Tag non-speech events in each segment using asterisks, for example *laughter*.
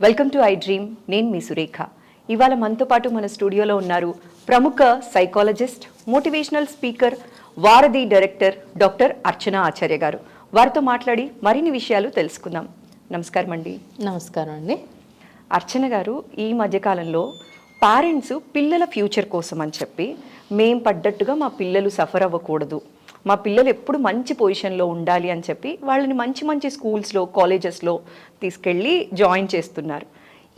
Welcome to I dream నేను మీ సురేఖ. ఇవాళ మనతో పాటు మన స్టూడియోలో ఉన్నారు ప్రముఖ psychologist motivational speaker Varadhi director doctor Archana Acharya గారు. వారితో మాట్లాడి మరిన్ని విషయాలు తెలుసుకుందాం. నమస్కారం అండి. నమస్కారం అండి. అర్చన గారు ఈ మధ్యకాలంలో పేరెంట్స్ పిల్లల ఫ్యూచర్ కోసం అని చెప్పి మేం పడ్డట్టుగా మా పిల్లలు సఫర్ అవ్వకూడదు. మా పిల్లలు ఎప్పుడు మంచి పొజిషన్లో ఉండాలి అని చెప్పి వాళ్ళని మంచి మంచి స్కూల్స్లో కాలేజెస్లో తీసుకెళ్ళి జాయిన్ చేస్తున్నారు.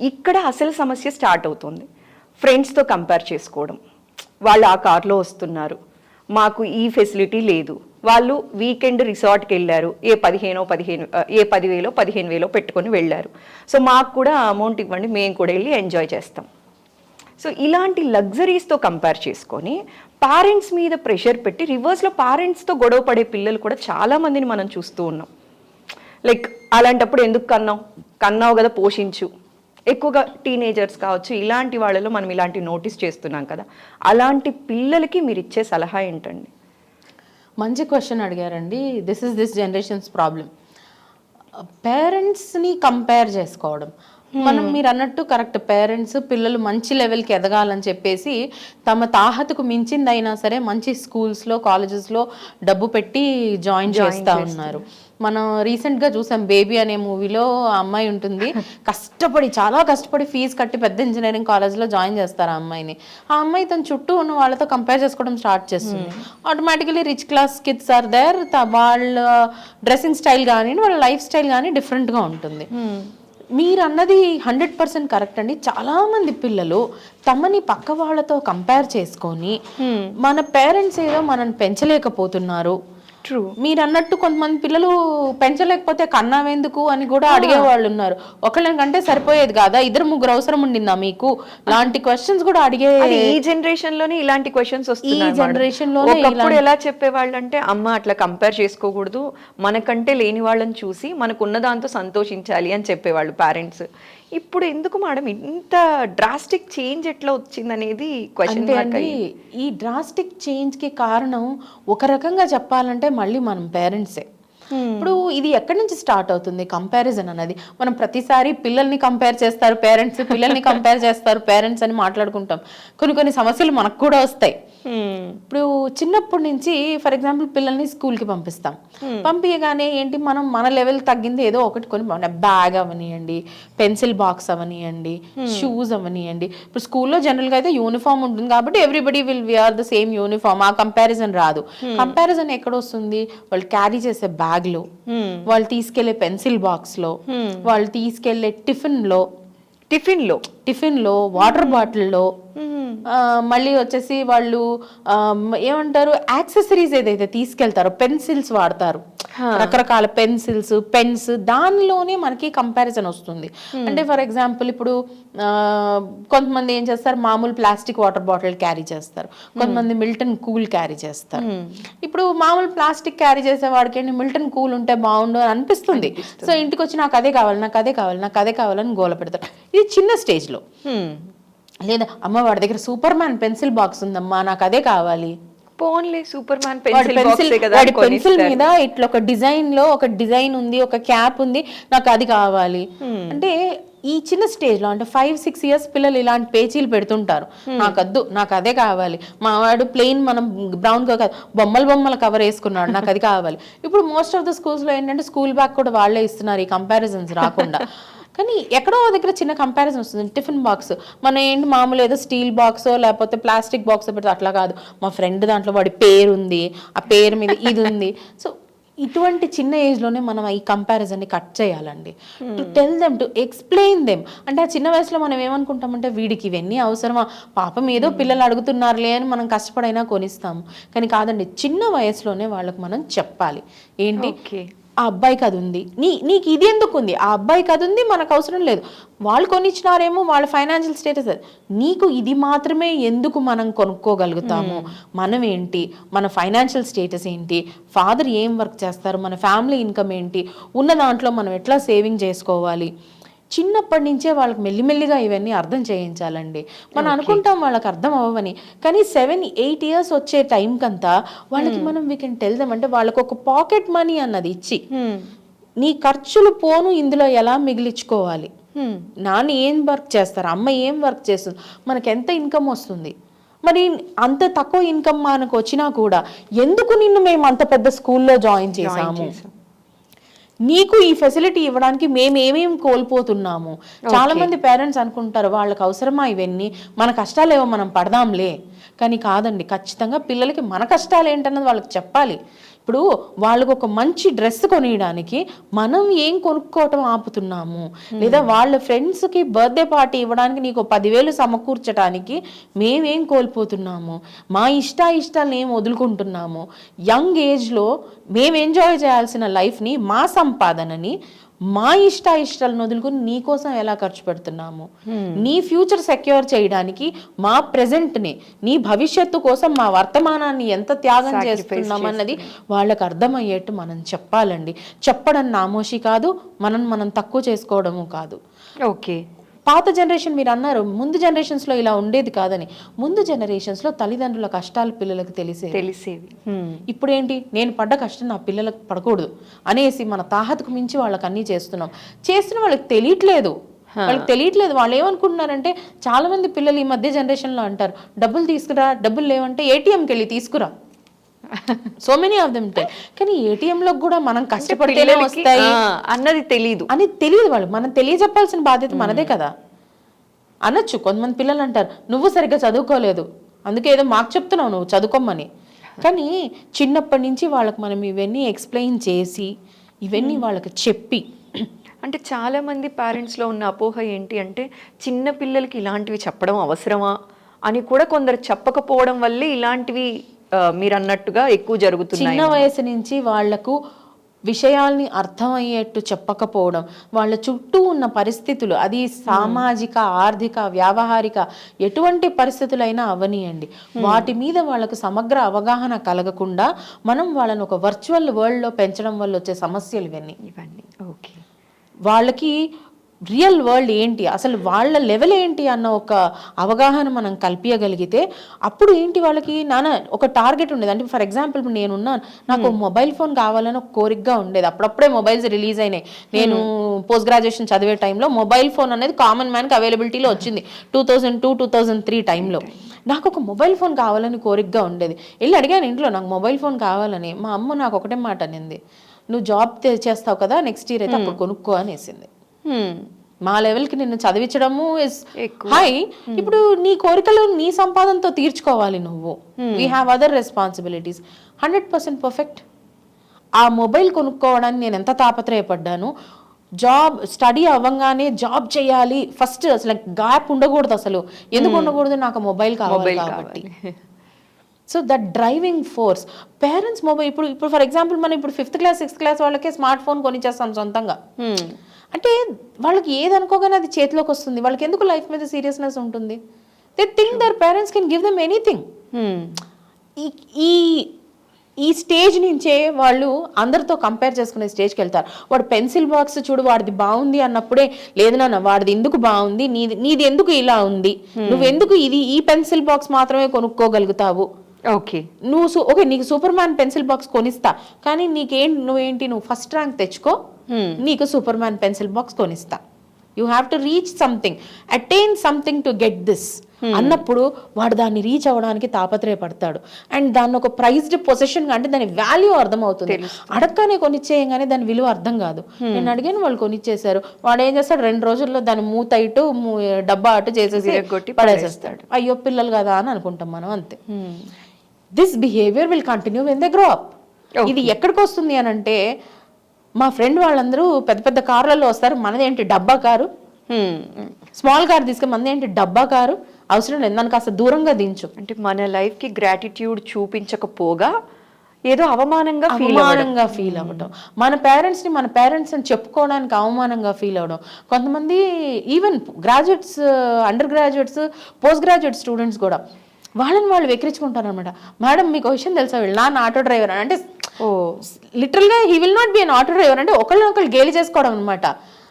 ఇక్కడ అసలు సమస్య స్టార్ట్ అవుతుంది. ఫ్రెండ్స్తో కంపేర్ చేసుకోవడం. వాళ్ళు ఆ కార్లో వస్తున్నారు. మాకు ఈ ఫెసిలిటీ లేదు. వాళ్ళు వీకెండ్ రిసార్ట్కి వెళ్ళారు. ఏ పదిహేనో పదిహేను ఏ పదివేలో పదిహేను వేలో పెట్టుకొని వెళ్ళారు. సో మాకు కూడా అమౌంట్ ఇవ్వండి. మేము కూడా వెళ్ళి ఎంజాయ్ చేస్తాం. సో ఇలాంటి లగ్జరీస్తో కంపేర్ చేసుకొని పేరెంట్స్ మీద ప్రెషర్ పెట్టి రివర్స్లో పేరెంట్స్తో గొడవ పడే పిల్లలు కూడా చాలామందిని మనం చూస్తూ ఉన్నాం. లైక్ అలాంటప్పుడు ఎందుకు కన్నావు? కన్నావు కదా పోషించు. ఎక్కువగా టీనేజర్స్ కావచ్చు ఇలాంటి వాళ్ళలో మనం ఇలాంటి నోటీస్ చేస్తున్నాం కదా. అలాంటి పిల్లలకి మీరు ఇచ్చే సలహా ఏంటండి? మంచి క్వశ్చన్ అడిగారండి. This is this generations problem పేరెంట్స్ని కంపేర్ చేసుకోవడం. మనం మీరు అన్నట్టు కరెక్ట్. పేరెంట్స్ పిల్లలు మంచి లెవెల్కి ఎదగాలని చెప్పేసి తమ తాహతకు మించిందైనా సరే మంచి స్కూల్స్లో కాలేజెస్లో డబ్బు పెట్టి జాయిన్ చేస్తూ ఉన్నారు. మనం రీసెంట్గా చూసాం బేబీ అనే మూవీలో ఆ అమ్మాయి ఉంటుంది. *laughs* కష్టపడి చాలా కష్టపడి ఫీజు కట్టి పెద్ద ఇంజనీరింగ్ కాలేజ్లో జాయిన్ చేస్తారు ఆ అమ్మాయిని. ఆ అమ్మాయి తన చుట్టూ ఉన్న వాళ్ళతో కంపేర్ చేసుకోవడం స్టార్ట్ చేస్తుంది. Automatically rich class kids are there. వాళ్ళ డ్రెస్సింగ్ స్టైల్ కానీ వాళ్ళ లైఫ్ స్టైల్ కానీ డిఫరెంట్గా ఉంటుంది. మీరు అన్నది హండ్రెడ్ పర్సెంట్ కరెక్ట్ అండి. చాలా మంది పిల్లలు తమని పక్క వాళ్ళతో కంపేర్ చేసుకొని మన పేరెంట్స్ ఏదో మనల్ని పెంచలేకపోతున్నారు. ట్రూ మీరు అన్నట్టు కొంతమంది పిల్లలు పెంచలేకపోతే కన్నావెందుకు అని కూడా అడిగే వాళ్ళు ఉన్నారు ఒకళ్ళని కంటే సరిపోయేది కాదా? ఇద్దరు ముగ్గురు అవసరం ఉండిందా మీకు? లాంటి క్వశ్చన్స్ కూడా అడిగే ఈ జనరేషన్లోనే ఇలాంటి క్వశ్చన్స్ వస్తున్నాయి generation లోనే ఒకప్పుడు ఎలా చెప్పేవాళ్ళు అంటే అమ్మ అట్లా కంపేర్ చేసుకోకూడదు. మనకంటే లేని వాళ్ళని చూసి మనకు ఉన్న దాంతో సంతోషించాలి అని చెప్పేవాళ్ళు పేరెంట్స్ ఇప్పుడు ఎందుకు మేడం ఇంత డ్రాస్టిక్ చేంజ్ ఎట్లా వచ్చింది అనేది క్వశ్చన్ అంటే ఈ డ్రాస్టిక్ చేంజ్కి కారణం ఒక రకంగా చెప్పాలంటే మళ్ళీ మనం పేరెంట్సే ఇప్పుడు ఇది ఎక్కడి నుంచి స్టార్ట్ అవుతుంది? కంపారిజన్ అన్నది. మనం ప్రతిసారి పిల్లల్ని కంపేర్ చేస్తారు పేరెంట్స్ పిల్లల్ని కంపేర్ చేస్తారు పేరెంట్స్ అని మాట్లాడుకుంటాం. కొన్ని కొన్ని సమస్యలు మనకు కూడా వస్తాయి. ఇప్పుడు చిన్నప్పటి నుంచి ఫర్ ఎగ్జాంపుల్ పిల్లల్ని స్కూల్కి పంపిస్తాం. పంపించగానే ఏంటి మనం మన లెవెల్ తగ్గింది ఏదో ఒకటి కొని బ్యాగ్ అవనియండి పెన్సిల్ బాక్స్ అవనియండి షూస్ అవనియండి. ఇప్పుడు స్కూల్లో జనరల్గా అయితే యూనిఫామ్ ఉంటుంది కాబట్టి everybody will we are the same uniform ఆ కంపారిజన్ రాదు. కంపారిజన్ ఎక్కడ వస్తుంది? వాళ్ళు క్యారీ చేసే బ్యాగ్లో వాళ్ళు తీసుకెళ్ళే పెన్సిల్ బాక్స్లో వాళ్ళు తీసుకెళ్ళే టిఫిన్లో టిఫిన్లో. టిఫిన్లో వాటర్ బాటిల్లో మళ్ళీ వచ్చేసి వాళ్ళు ఏమంటారు యాక్సెసరీస్ ఏదైతే తీసుకెళ్తారో పెన్సిల్స్ వాడతారు. రకరకాల పెన్సిల్స్ పెన్స్ దానిలోనే మనకి కంపారిజన్ వస్తుంది. అంటే ఫర్ ఎగ్జాంపుల్ ఇప్పుడు కొంతమంది ఏం చేస్తారు మామూలు ప్లాస్టిక్ వాటర్ బాటిల్ క్యారీ చేస్తారు. కొంతమంది మిల్టన్ కూల్ క్యారీ చేస్తారు. ఇప్పుడు మామూలు ప్లాస్టిక్ క్యారీ చేసే వాడికి మిల్టన్ కూల్ ఉంటే బాగుండు అని అనిపిస్తుంది. సో ఇంటికి వచ్చి నాకు అదే కావాలి నాకు అదే కావాలి నాకు అదే కావాలని గోల పెడతారు ఇది చిన్న స్టేజ్లో లేదా అమ్మ వాడి దగ్గర సూపర్ మ్యాన్ పెన్సిల్ బాక్స్ ఉందమ్మా నాకు అదే కావాలి. పోన్లే సూపర్ మ్యాన్ పెన్సిల్ వాడి పెన్సిల్. మీద ఇట్లా ఒక డిజైన్లో ఒక డిజైన్ ఉంది ఒక క్యాప్ ఉంది నాకు అది కావాలి. అంటే ఈ చిన్న స్టేజ్లో అంటే ఫైవ్ సిక్స్ ఇయర్స్ పిల్లలు ఇలాంటి పేచీలు పెడుతుంటారు. నాకు వద్దు నాకు అదే కావాలి. మా వాడు ప్లెయిన్ మనం బ్రౌన్ కాదు బొమ్మల బొమ్మల కవర్ వేసుకున్నాడు నాకు అది కావాలి. ఇప్పుడు మోస్ట్ ఆఫ్ ద స్కూల్స్లో ఏంటంటే స్కూల్ బ్యాగ్ కూడా వాళ్ళే ఇస్తున్నారు ఈ కంపారిజన్స్ రాకుండా. కానీ ఎక్కడో దగ్గర చిన్న కంపారిజన్ వస్తుంది. టిఫిన్ బాక్స్ మన ఏంటి మామూలు ఏదో స్టీల్ బాక్స్ లేకపోతే ప్లాస్టిక్ బాక్స్ పెడితే అట్లా కాదు. మా ఫ్రెండ్ దాంట్లో వాడి పేరు ఉంది. ఆ పేరు మీద ఇది ఉంది. సో ఇటువంటి చిన్న ఏజ్లోనే మనం ఈ కంపారిజన్ని కట్ చేయాలండి. To tell them to explain them అంటే ఆ చిన్న వయసులో మనం ఏమనుకుంటామంటే వీడికి ఇవన్నీ అవసరమా? పాపం ఏదో పిల్లలు అడుగుతున్నారులే అని మనం కష్టపడైనా కొనిస్తాము. కానీ కాదండి చిన్న వయసులోనే వాళ్ళకి మనం చెప్పాలి. ఏంటి? ఆ అబ్బాయికి అది ఉంది. నీ నీకు ఇది ఎందుకు ఉంది? ఆ అబ్బాయికి అది ఉంది మనకు అవసరం లేదు. వాళ్ళు కొనిచ్చినారేమో వాళ్ళ ఫైనాన్షియల్ స్టేటస్ అది నీకు ఇది మాత్రమే ఎందుకు మనం కొనుక్కోగలుగుతాము? మనం ఏంటి? మన ఫైనాన్షియల్ స్టేటస్ ఏంటి? ఫాదర్ ఏం వర్క్ చేస్తారు? మన ఫ్యామిలీ ఇన్కమ్ ఏంటి? ఉన్న దాంట్లో మనం ఎట్లా సేవింగ్ చేసుకోవాలి? చిన్నప్పటి నుంచే వాళ్ళకి మెల్లిమెల్లిగా ఇవన్నీ అర్థం చేయించాలండి. మనం అనుకుంటాం వాళ్ళకి అర్థం అవ్వని కానీ సెవెన్ ఎయిట్ ఇయర్స్ వచ్చే టైంకంతా వాళ్ళకి మనం వీ కెన్ టెల్ దమ్ అంటే వాళ్ళకి ఒక పాకెట్ మనీ అన్నది ఇచ్చి నీ ఖర్చులు పోను ఇందులో ఎలా మిగిలించుకోవాలి? హ్మ్. నాన్న ఏం వర్క్ చేస్తారు? అమ్మ ఏం వర్క్ చేస్తుంది? మనకి ఎంత ఇన్కమ్ వస్తుంది? మరి అంత తక్కువ ఇన్కమ్ మనకు వచ్చినా కూడా ఎందుకు నిన్ను మేము అంత పెద్ద స్కూల్లో జాయిన్ చేసాము చేసాం. నీకు ఈ ఫెసిలిటీ ఇవ్వడానికి మేము ఏమేమి కోల్పోతున్నాము? చాలా మంది పేరెంట్స్ అనుకుంటారు వాళ్ళకి అవసరమా ఇవన్నీ? మన కష్టాలేవో మనం పడదాంలే. కానీ కాదండి ఖచ్చితంగా పిల్లలకి మన కష్టాలు ఏంటన్నది వాళ్ళకి చెప్పాలి. ఇప్పుడు వాళ్ళకు ఒక మంచి డ్రెస్ కొనియడానికి మనం ఏం కొనుక్కోవటం ఆపుతున్నాము? లేదా వాళ్ళ ఫ్రెండ్స్కి బర్త్డే పార్టీ ఇవ్వడానికి నీకు పదివేలు సమకూర్చడానికి మేమేం కోల్పోతున్నాము? మా ఇష్ట ఇష్టాలను ఏం వదులుకుంటున్నాము? యంగ్ ఏజ్లో మేము ఎంజాయ్ చేయాల్సిన లైఫ్ని మా సంపాదనని మా ఇష్ట ఇష్టాలను వదులుకుని నీ కోసం ఎలా ఖర్చు పెడుతున్నాము? నీ ఫ్యూచర్ సెక్యూర్ చేయడానికి మా ప్రెజెంట్ని నీ భవిష్యత్తు కోసం మా వర్తమానాన్ని ఎంత త్యాగం చేస్తున్నాం అన్నది వాళ్ళకి అర్థమయ్యేట్టు మనం చెప్పాలండి. చెప్పడం నామోషి కాదు మనం మనం తక్కువ చేసుకోవడము కాదు. ఓకే. పాత జనరేషన్ మీరు అన్నారు ముందు జనరేషన్స్లో ఇలా ఉండేది కాదని. ముందు జనరేషన్స్లో తల్లిదండ్రుల కష్టాలు పిల్లలకు తెలిసేవి. తెలిసేవి. ఇప్పుడు ఏంటి నేను పడ్డ కష్టం నా పిల్లలకు పడకూడదు అనేసి మన తాహతకు మించి వాళ్ళకి అన్నీ చేస్తున్నాం. చేస్తున్న వాళ్ళకి తెలియట్లేదు. వాళ్ళకి తెలియట్లేదు. వాళ్ళు ఏమనుకుంటున్నారంటే చాలా మంది పిల్లలు ఈ మధ్య జనరేషన్లో అంటారు డబ్బులు తీసుకురా డబ్బులు లేవంటే ఏటీఎంకి వెళ్ళి తీసుకురా. సో మెనీ ఆఫ్ దెమ్ కానీ ATM లో కూడా మనం కష్టపడితేనే వస్తాయి. అన్నది తెలీదు. అని తెలియదు వాళ్ళు. మనం తెలియజెప్పాల్సిన బాధ్యత మనదే కదా. అనొచ్చు కొంతమంది పిల్లలు అంటారు నువ్వు సరిగ్గా చదువుకోలేదు. అందుకే ఏదో మాకు చెప్తున్నావు నువ్వు చదువుకోమని కానీ చిన్నప్పటి నుంచి వాళ్ళకి మనం ఇవన్నీ ఎక్స్ప్లెయిన్ చేసి ఇవన్నీ వాళ్ళకి చెప్పి అంటే చాలా మంది పేరెంట్స్లో ఉన్న అపోహ ఏంటి అంటే చిన్న పిల్లలకి ఇలాంటివి చెప్పడం అవసరమా? అని కూడా కొందరు చెప్పకపోవడం వల్లే ఇలాంటివి మీరు అన్నట్టుగా ఎక్కువ జరుగుతున్నాయి. చిన్న వయసు నుంచి వాళ్ళకు విషయాల్ని అర్థమయ్యేట్టు చెప్పకపోవడం వాళ్ళ చుట్టూ ఉన్న పరిస్థితులు అది సామాజిక ఆర్థిక వ్యావహారిక ఎటువంటి పరిస్థితులైనా అవనియండి. వాటి మీద వాళ్ళకు సమగ్ర అవగాహన కలగకుండా మనం వాళ్ళని ఒక వర్చువల్ వరల్డ్లో పెంచడం వల్ల వచ్చే సమస్యలు ఇవన్నీ. ఇవన్నీ. ఓకే. వాళ్ళకి రియల్ వరల్డ్ ఏంటి? అసలు వాళ్ళ లెవెల్ ఏంటి అన్న ఒక అవగాహన మనం కల్పించగలిగితే అప్పుడు ఏంటి వాళ్ళకి నాన్న ఒక టార్గెట్ ఉండేది. అంటే ఫర్ ఎగ్జాంపుల్ ఇప్పుడు నేనున్నాను నాకు మొబైల్ ఫోన్ కావాలని ఒక కోరికగా ఉండేది. అప్పుడప్పుడే మొబైల్స్ రిలీజ్ అయినాయి. నేను పోస్ట్ గ్రాడ్యుయేషన్ చదివే టైంలో మొబైల్ ఫోన్ అనేది కామన్ మ్యాన్కి అవైలబిలిటీలో వచ్చింది. Two thousand two two thousand three టైంలో. నాకు ఒక మొబైల్ ఫోన్ కావాలని కోరికగా ఉండేది. వెళ్ళి అడిగాను ఇంట్లో నాకు మొబైల్ ఫోన్ కావాలని. మా అమ్మ నాకు ఒకటే మాట అనింది. నువ్వు జాబ్ చేస్తావు కదా నెక్స్ట్ ఇయర్ అయితే అప్పుడు కొనుక్కో అనేసింది. మా లెవెల్కి నిన్ను చదివించడము ఇస్. హై ఇప్పుడు నీ కోరికలు నీ సంపాదనతో తీర్చుకోవాలి నువ్వు. We have other responsibilities hundred percent perfect ఆ మొబైల్ కొనుక్కోవడానికి నేను ఎంత తాపత్రయపడ్డాను? జాబ్ స్టడీ అవ్వగానే జాబ్ చేయాలి. ఫస్ట్ అసలు గ్యాప్ ఉండకూడదు అసలు. ఎందుకు ఉండకూడదు? నాకు మొబైల్ కావాలి కాబట్టి. So that driving force parents mobile ఇప్పుడు ఇప్పుడు ఫర్ ఎగ్జాంపుల్ మనం ఇప్పుడు ఫిఫ్త్ క్లాస్ సిక్స్త్ క్లాస్ వాళ్ళకే స్మార్ట్ ఫోన్ కొనిచ్చేస్తాం సొంతంగా. అంటే వాళ్ళకి ఏది అనుకోగానే అది చేతిలోకి వస్తుంది. వాళ్ళకి ఎందుకు లైఫ్ మీద సీరియస్నెస్ ఉంటుంది? They think their parents can give them anything. ఈ ఈ ఈ స్టేజ్ నుంచే వాళ్ళు అందరితో కంపేర్ చేసుకునే స్టేజ్కి వెళ్తారు. వాడు పెన్సిల్ బాక్స్ చూడు వాడిది బాగుంది అన్నప్పుడే లేదు నాన్న వాడిది ఎందుకు బాగుంది? నీది నీది ఎందుకు ఇలా ఉంది? నువ్వెందుకు ఇది ఈ పెన్సిల్ బాక్స్ మాత్రమే కొనుక్కోగలుగుతావు? ఓకే. నువ్వు సు- ఓకే నీకు సూపర్ మ్యాన్ పెన్సిల్ బాక్స్ కొనిస్తా. కానీ నీకేం నువ్వేంటి నువ్వు ఫస్ట్ ర్యాంక్ తెచ్చుకో. నీకు సూపర్ మ్యాన్ పెన్సిల్ బాక్స్ కొనిస్తా. You have to reach something. Attain something to get this. అన్నప్పుడు వాడు దాన్ని రీచ్ అవ్వడానికి తాపత్రయపడతాడు. అండ్ దాన్ని ఒక ప్రైజ్డ్ పొజిషన్ అంటే దాని వాల్యూ అర్థమవుతుంది. అడగగానే కొనిచ్చేయంగానే దాని విలువ అర్థం కాదు. నేను అడిగాను వాళ్ళు కొనిచ్చేశారు. వాడు ఏం చేస్తాడు? రెండు రోజుల్లో దాని మూత ఇటు డబ్బా అటు చేసేసి పడేసేస్తాడు. అయ్యో పిల్లలు కదా అని అనుకుంటాం మనం అంతే. This behaviour will continue when they grow up ఇది ఎక్కడికి వస్తుంది అని అంటే మా ఫ్రెండ్ వాళ్ళందరూ పెద్ద పెద్ద కార్లలో వస్తారు. మనదేంటి డబ్బా కారు. స్మాల్ కార్ తీసుకుని మనది ఏంటి? డబ్బా కారు. అవసరం లేదు. నన్ను కాస్త దూరంగా దించు. అంటే మన లైఫ్కి గ్రాటిట్యూడ్ చూపించకపోగా ఏదో అవమానంగా ఫీల్ అవమానంగా ఫీల్ అవ్వడం మన పేరెంట్స్ని మన పేరెంట్స్ అని చెప్పుకోవడానికి అవమానంగా ఫీల్ అవ్వడం. కొంతమంది even graduates under graduates post graduate students కూడా వాళ్ళని వాళ్ళు వెక్కిరించుకుంటారు అనమాట మేడం మీకు విషయం తెలుసా? వీళ్ళు నాన్న ఆటో డ్రైవర్ అని. అంటే ఓ. లిటరల్గా he will not be an auto driver అంటే ఒకళ్ళనొకళ్ళు గేలి చేసుకోవడం అనమాట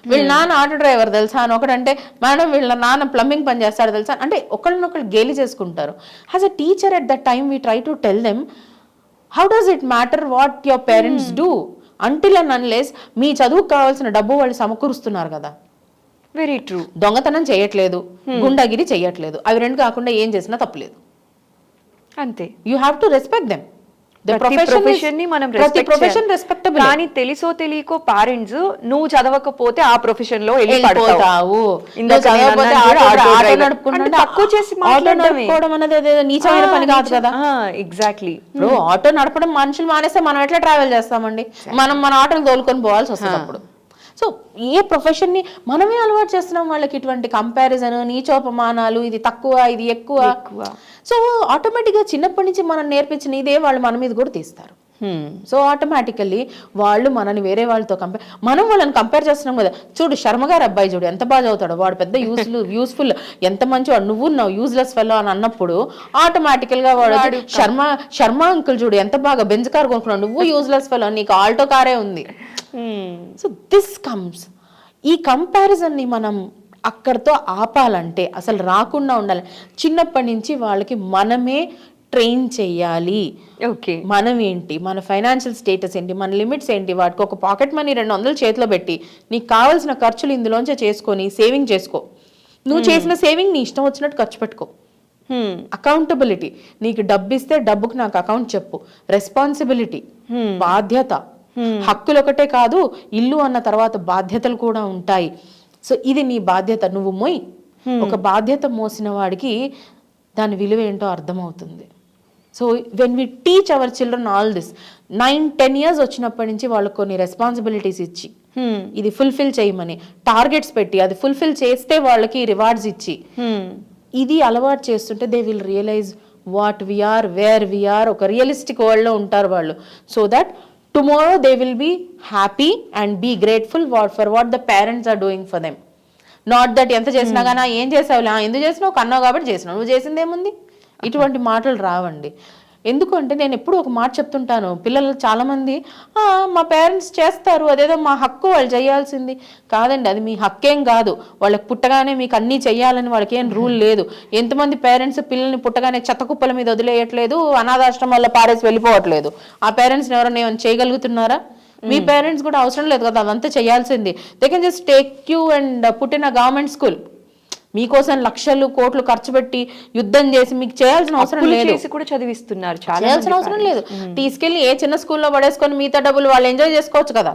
వీళ్ళ నాన్న ఆటో డ్రైవర్ తెలుసా? అని ఒకడంటే మేడం వీళ్ళ నాన్న ప్లంబింగ్ పని చేస్తాడు తెలుసా? అంటే ఒకళ్ళనొకళ్ళు గేలి చేసుకుంటారు. As a teacher at that time we try to tell them how does it matter what your parents do until and unless మీ చదువుకు కావాల్సిన డబ్బు వాళ్ళు సమకూరుస్తున్నారు కదా. వెరీ ట్రూ దొంగతనం చేయట్లేదు. గుండాగిరి చేయట్లేదు. అవి రెండు కాకుండా ఏం చేసినా తప్పులేదు. అంతే. You have to respect them కానీ తెలుసో తెలియకో పేరెంట్స్ నువ్వు చదవకపోతే ఆ ప్రొఫెషన్లో వెళ్ళి వెళ్ళిపోతావు. నీచమైన పని కాదు కదా? ఎగ్జాక్ట్లీ ఇప్పుడు ఆటో నడపడం మనుషులు మానేస్తే మనం ఎట్లా ట్రావెల్ చేస్తామండి? మనం మన ఆటోని తోలుకొని పోవాల్సి వస్తుంది అప్పుడు. సో ఏ ప్రొఫెషన్ని మనమే అలవాటు చేస్తున్నాం వాళ్ళకి ఇటువంటి కంపారిజన్ నీచోపమానాలు ఇది తక్కువ ఇది ఎక్కువ. సో ఆటోమేటిక్గా చిన్నప్పటి నుంచి మనం నేర్పించిన ఇదే వాళ్ళు మన మీద కూడా తీస్తారు సో ఆటోమేటికల్లీ వాళ్ళు మనని వేరే వాళ్ళతో కంపేర్ మనం వాళ్ళని కంపేర్ చేస్తున్నాం కదా. చూడు శర్మ గారు అబ్బాయి చూడు ఎంత బాగా చదువుతాడు. వాడు పెద్ద యూస్ఫుల్ యూస్ఫుల్ *laughs* ఎంత మంచి వాడు. నువ్వు ఉన్నావు యూజ్లెస్ ఫెలో అని అన్నప్పుడు ఆటోమేటికల్గా వాడు శర్మ శర్మ అంకుల్ చూడు ఎంత బాగా బెంజ్ కార్ కొనుక్కున్నావు నువ్వు యూజ్లెస్ ఫెలో నీకు ఆల్టో కారే ఉంది. సో దిస్ కమ్స్ ఈ కంపారిజన్ని మనం అక్కడితో ఆపాలంటే అసలు రాకుండా ఉండాలి. చిన్నప్పటి నుంచి వాళ్ళకి మనమే ట్రైన్ చెయ్యాలి ఓకే. మనం ఏంటి? మన ఫైనాన్షియల్ స్టేటస్ ఏంటి? మన లిమిట్స్ ఏంటి? వాటికి ఒక పాకెట్ మనీ రెండు వందలు చేతిలో పెట్టి నీకు కావాల్సిన ఖర్చులు ఇందులోంచే చేసుకొని సేవింగ్ చేసుకో. నువ్వు చేసిన సేవింగ్ నీ ఇష్టం వచ్చినట్టు ఖర్చు పెట్టుకో. అకౌంటబిలిటీ నీకు డబ్బు ఇస్తే డబ్బుకి నాకు అకౌంట్ చెప్పు. రెస్పాన్సిబిలిటీ బాధ్యత. హక్కులు ఒకటే కాదు ఇల్లు అన్న తర్వాత బాధ్యతలు కూడా ఉంటాయి. సో ఇది నీ బాధ్యత. నువ్వు మొయ్. ఒక బాధ్యత మోసిన వాడికి దాని విలువ ఏంటో అర్థమవుతుంది. So when we teach our children all this nine ten years వచ్చినప్పటి నుంచి వాళ్ళకి కొన్ని రెస్పాన్సిబిలిటీస్ ఇచ్చి ఇది ఫుల్ఫిల్ చేయమని టార్గెట్స్ పెట్టి అది ఫుల్ఫిల్ చేస్తే వాళ్ళకి రివార్డ్స్ ఇచ్చి ఇది అలవాటు చేస్తుంటే they will realize what we are where we are ఒక రియలిస్టిక్ వరల్డ్లో ఉంటారు వాళ్ళు. So that tomorrow they will be happy and be grateful what for what the parents are doing for them not that ఎంత చేసినా కానీ ఏం చేసావులే? ఎందుకు చేసినావు? కన్నావు కాబట్టి చేసినావు. నువ్వు చేసింది ఏముంది? ఇటువంటి మాటలు రావండి. ఎందుకంటే నేను ఎప్పుడు ఒక మాట చెప్తుంటాను. పిల్లలు చాలామంది "ఆ, మా పేరెంట్స్ చేస్తారు అదేదో మా హక్కు వాళ్ళు చేయాల్సింది. కాదండి అది మీ హక్కేం కాదు. వాళ్ళకి పుట్టగానే మీకు అన్నీ చెయ్యాలని వాళ్ళకి ఏం రూల్ లేదు. ఎంతమంది పేరెంట్స్ పిల్లల్ని పుట్టగానే చెత్త కుప్పల మీద వదిలేయట్లేదు అనాథాశ్రమాల్లో పారేసి వెళ్ళిపోవట్లేదు. ఆ పేరెంట్స్ని ఎవరైనా ఏమైనా చేయగలుగుతున్నారా? మీ పేరెంట్స్ కూడా అవసరం లేదు కదా అదంతా చేయాల్సింది. They can just take you and put in a government school మీకోసం లక్షలు కోట్లు ఖర్చు పెట్టి యుద్ధం చేసి మీకు చేయాల్సిన అవసరం లేదు. చేసి కూడా చదివిస్తున్నారు చాలా చేయాల్సిన అవసరం లేదు. తీసుకెళ్ళి ఏ చిన్న స్కూల్లో పడేసుకొని మిగతా డబ్బులు వాళ్ళు ఎంజాయ్ చేసుకోవచ్చు కదా.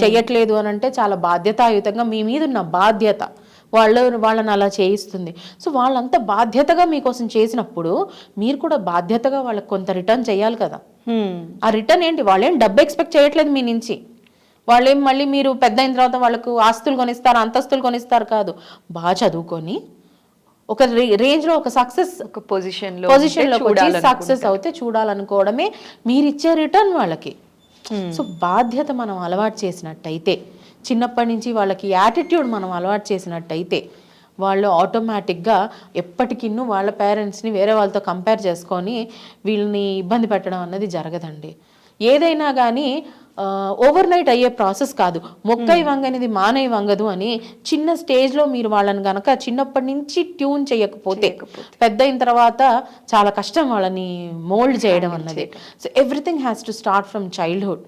చెయ్యట్లేదు అని అంటే చాలా బాధ్యతాయుతంగా మీ మీద ఉన్న బాధ్యత వాళ్ళు వాళ్ళని అలా చేయిస్తుంది. సో వాళ్ళంతా బాధ్యతగా మీకోసం చేసినప్పుడు మీరు కూడా బాధ్యతగా వాళ్ళకి కొంత రిటర్న్ చేయాలి కదా. ఆ రిటర్న్ ఏంటి? వాళ్ళేం డబ్బు ఎక్స్పెక్ట్ చేయట్లేదు మీ నుంచి. వాళ్ళేం మళ్ళీ మీరు పెద్ద అయిన తర్వాత వాళ్ళకు ఆస్తులు కొనిస్తారు అంతస్తులు కొనిస్తారు కాదు. బాగా చదువుకొని ఒక రేంజ్లో ఒక సక్సెస్ ఒక పొజిషన్లో పొజిషన్లో సక్సెస్ అవుతే చూడాలనుకోవడమే మీరు ఇచ్చే రిటర్న్ వాళ్ళకి. సో బాధ్యత మనం అలవాటు చేసినట్టయితే చిన్నప్పటి నుంచి వాళ్ళకి యాటిట్యూడ్ మనం అలవాటు చేసినట్టయితే వాళ్ళు ఆటోమేటిక్గా ఎప్పటికిన్ను వాళ్ళ పేరెంట్స్ని వేరే వాళ్ళతో కంపేర్ చేసుకొని వీళ్ళని ఇబ్బంది పెట్టడం అన్నది జరగదండి. ఏదైనా కానీ ఓవర్ నైట్ అయ్యే ప్రాసెస్ కాదు. మొక్కై వంగనిది మానై వంగదు అని చిన్న స్టేజ్లో మీరు వాళ్ళని గనక చిన్నప్పటి నుంచి ట్యూన్ చేయకపోతే పెద్ద అయిన తర్వాత చాలా కష్టం వాళ్ళని మోల్డ్ చేయడం అన్నది. So everything has to start from childhood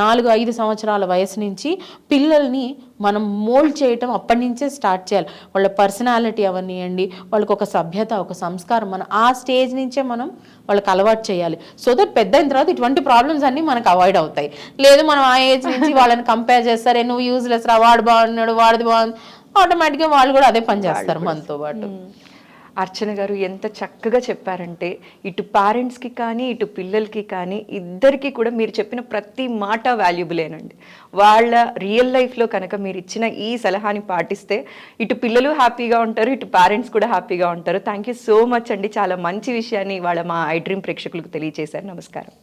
నాలుగు ఐదు సంవత్సరాల వయసు నుంచి పిల్లల్ని మనం మోల్డ్ చేయటం అప్పటి నుంచే స్టార్ట్ చేయాలి. వాళ్ళ పర్సనాలిటీ అవనియండి వాళ్ళకి ఒక సభ్యత ఒక సంస్కారం మనం ఆ స్టేజ్ నుంచే మనం వాళ్ళకి అలవాటు చేయాలి. సో దట్ పెద్ద అయిన తర్వాత ఇటువంటి ప్రాబ్లమ్స్ అన్నీ మనకు అవాయిడ్ అవుతాయి. లేదు మనం ఆ ఏజ్ నుంచి వాళ్ళని కంపేర్ చేస్తారే నువ్వు యూజ్లెస్ రా వాడు బాగున్నాడు వాడిది బాగుంది ఆటోమేటిక్గా వాళ్ళు కూడా అదే పని చేస్తారు మనతో పాటు. అర్చన గారు ఎంత చక్కగా చెప్పారంటే ఇటు పేరెంట్స్కి కానీ ఇటు పిల్లలకి కానీ ఇద్దరికీ కూడా మీరు చెప్పిన ప్రతి మాట వాల్యుబులేనండి వాళ్ళ రియల్ లైఫ్లో కనుక మీరు ఇచ్చిన ఈ సలహాని పాటిస్తే ఇటు పిల్లలు హ్యాపీగా ఉంటారు ఇటు పేరెంట్స్ కూడా హ్యాపీగా ఉంటారు. థ్యాంక్ యూ సో మచ్ అండి. చాలా మంచి విషయాన్ని వాళ్ళ మా ఐ డ్రీమ్ ప్రేక్షకులకు తెలియజేశారు నమస్కారం.